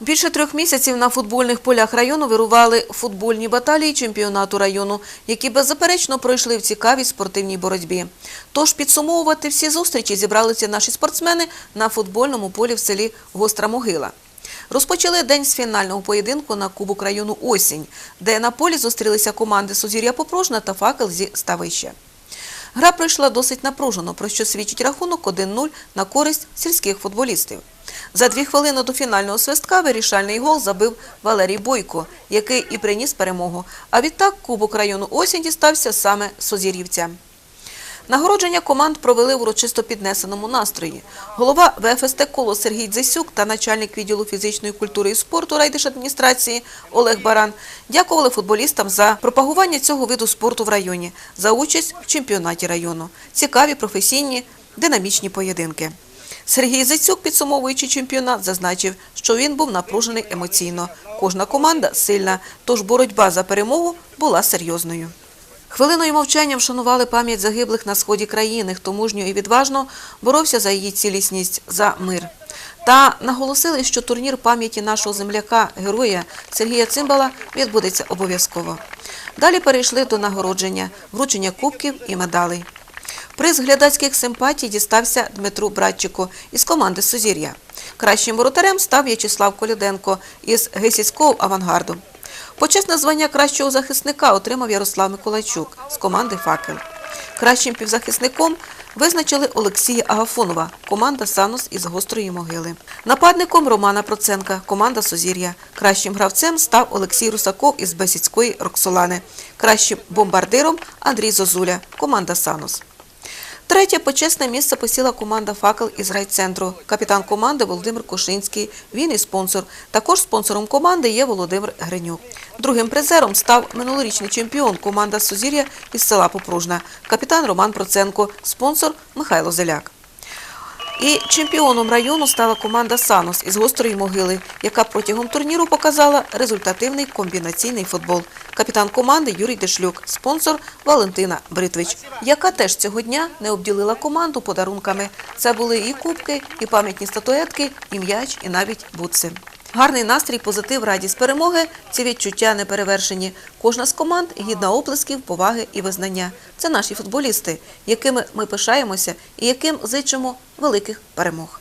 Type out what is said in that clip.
Більше трьох місяців на футбольних полях району вирували футбольні баталії чемпіонату району, які беззаперечно пройшли в цікавій спортивній боротьбі. Тож підсумовувати всі зустрічі зібралися наші спортсмени на футбольному полі в селі Гостра Могила. Розпочали день з фінального поєдинку на Кубок району «Осінь», де на полі зустрілися команди «Сузір'я Попружна» та «Факел» зі Ставища. Гра пройшла досить напружено, про що свідчить рахунок 1-0 на користь сільських футболістів. За дві хвилини до фінального свистка вирішальний гол забив Валерій Бойко, який і приніс перемогу. А відтак Кубок району «Осінь» дістався саме Созір'ївцям. Нагородження команд провели в урочисто піднесеному настрої. Голова ВФСТ «Коло» Сергій Дзисюк та начальник відділу фізичної культури і спорту райдержадміністрації Олег Баран дякували футболістам за пропагування цього виду спорту в районі, за участь в чемпіонаті району. Цікаві, професійні, динамічні поєдинки. Сергій Зацюк, підсумовуючи чемпіонат, зазначив, що він був напружений емоційно. Кожна команда сильна, тож боротьба за перемогу була серйозною. Хвилиною мовчання вшанували пам'ять загиблих на сході країни, хто мужньо і відважно боровся за її цілісність, за мир. Та наголосили, що турнір пам'яті нашого земляка, героя Сергія Цимбала відбудеться обов'язково. Далі перейшли до нагородження, вручення кубків і медалей. Приз глядацьких симпатій дістався Дмитру Братчику із команди Сузір'я. Кращим воротарем став В'ячеслав Коляденко із Гесіцького авангарду. Почесне звання кращого захисника отримав Ярослав Миколайчук з команди Факел. Кращим півзахисником визначили Олексія Агафонова, команда Санус із гострої могили. Нападником Романа Проценка, команда Сузір'я. Кращим гравцем став Олексій Русаков із Бесіцької Роксолани. Кращим бомбардиром Андрій Зозуля, команда Санус. Третє почесне місце посіла команда «Факел» із райцентру. Капітан команди Володимир Кошинський. Він і спонсор. Також спонсором команди є Володимир Гринюк. Другим призером став минулорічний чемпіон команда «Сузір'я» із села Попружна. Капітан Роман Проценко, спонсор Михайло Зеляк. І чемпіоном району стала команда «Санос» із гострої могили, яка протягом турніру показала результативний комбінаційний футбол. Капітан команди Юрій Дешлюк, спонсор Валентина Бритвич, яка теж цього дня не обділила команду подарунками. Це були і кубки, і пам'ятні статуетки, і м'яч, і навіть бутси. Гарний настрій, позитив, радість перемоги – ці відчуття неперевершені. Кожна з команд гідна оплесків, поваги і визнання. Це наші футболісти, якими ми пишаємося і яким зичимо великих перемог.